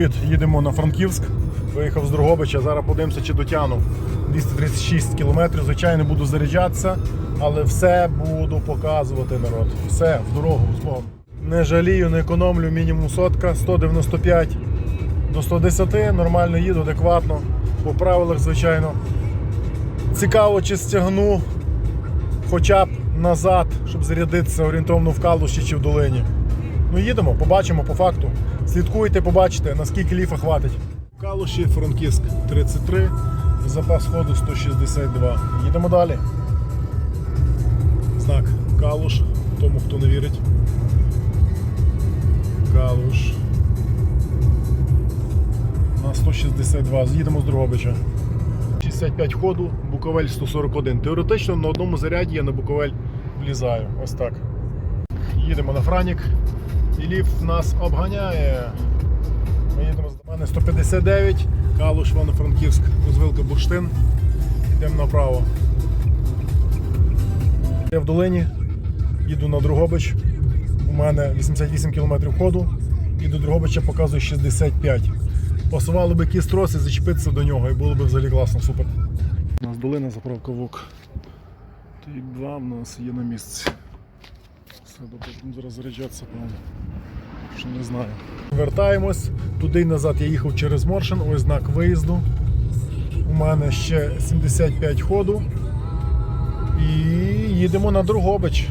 Їдемо на Франківськ. Виїхав з Дрогобича. Зараз подивимося, чи дотягну 236 кілометрів. Звичайно, буду заряджатися, але все буду показувати народ. Все, в дорогу з Богом. Не жалію, не економлю, мінімум сотка, 195 до 110, нормально їду, адекватно. По правилах, звичайно. Цікаво, чи стягну хоча б назад, щоб зарядитися орієнтовно в Калуші чи в долині. Ну їдемо, побачимо по факту. Слідкуйте, побачите, наскільки ліфа хватить. Калуші, Франківськ 33, запас ходу 162. Їдемо далі. Знак Калуш, тому хто не вірить. Калуш. На 162. З'їдемо з Дрогобича. 65 ходу, Буковель 141. Теоретично на одному заряді я на Буковель влізаю. Ось так. Їдемо на Франік. І ліфт нас обганяє. Ми їдемо з мене 159, Калуш, Івано-Франківськ, розвилка Бурштин. Йдемо направо. Я в долині, їду на Другобич. У мене 88 км ходу. І до Другобича показує 65. Пасувало би якісь троси, зачепитися до нього і було б взагалі класно, супер. У нас долина заправка ВОК. Тип 2 в нас є на місці. Все, добре, зараз заряджатися, певно. Що не знаю. Вертаємось. Туди й назад я їхав через Моршин, ось знак виїзду. У мене ще 75 ходу. І їдемо на Другобич.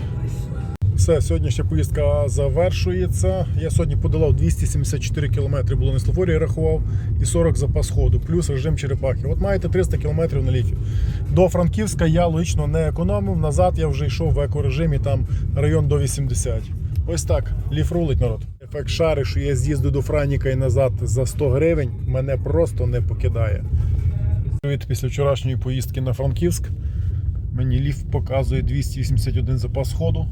Все, сьогоднішня поїздка завершується. Я сьогодні подолав 274 км, було на слофорі, рахував, і 40 запас ходу, плюс режим черепахи. От маєте 300 км на ліфі. До Франківська я логічно не економив. Назад я вже йшов в екорежимі, там район до 80. Ось так, ліф рулить народ. Ефект шари, що я з'їздив до Франіка і назад за 100 гривень, мене просто не покидає. Після вчорашньої поїздки на Франківськ. Мені ліфт показує 281 запас ходу.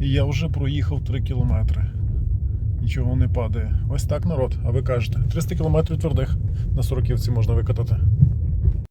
І я вже проїхав 3 кілометри. Нічого не падає. Ось так народ. А ви кажете, 300 кілометрів твердих на сороківці можна викатати.